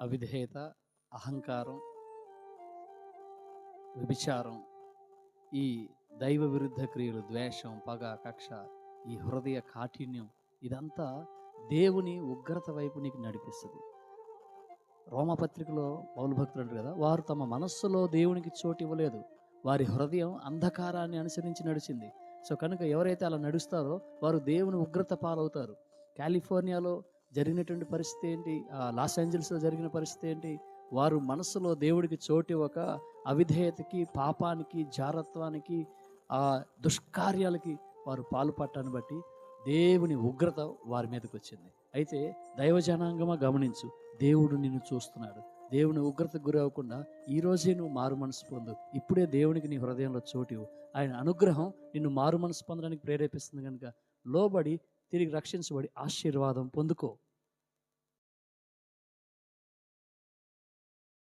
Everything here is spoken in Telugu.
అవిధేయత అహంకారం విభిచారం ఈ దైవ విరుద్ధ క్రియలు ద్వేషం పగ కక్ష ఈ హృదయ కాఠిన్యం ఇదంతా దేవుని ఉగ్రత వైపు నీకు నడిపిస్తుంది. రోమపత్రికలో పౌలు భక్తులు అంటారు కదా వారు తమ మనస్సులో దేవునికి చోటు ఇవ్వలేదు. వారి హృదయం అంధకారాన్ని అనుసరించి నడిచింది. సో కనుక ఎవరైతే అలా నడుస్తారో వారు దేవుని ఉగ్రత పాలవుతారు. కాలిఫోర్నియాలో జరిగినటువంటి పరిస్థితి ఏంటి? ఆ లాస్ ఏంజల్స్లో జరిగిన పరిస్థితి ఏంటి? వారు మనసులో దేవుడికి చోటు ఇవ్వక అవిధేయతకి పాపానికి జారత్వానికి ఆ దుష్కార్యాలకి వారు పాల్పట్టాన్ని బట్టి దేవుని ఉగ్రత వారి మీదకి వచ్చింది. అయితే దైవజనాంగమా గమనించు. దేవుడు నిన్ను చూస్తున్నాడు. దేవుని ఉగ్రతకు గురి అవ్వకుండా ఈరోజే నువ్వు మారు మనసు పొందు. ఇప్పుడే దేవునికి నీ హృదయంలో చోటు ఆయన అనుగ్రహం నిన్ను మారు మనసు పొందడానికి ప్రేరేపిస్తుంది కనుక లోబడి తిరిగి రక్షించబడి ఆశీర్వాదం పొందుకో.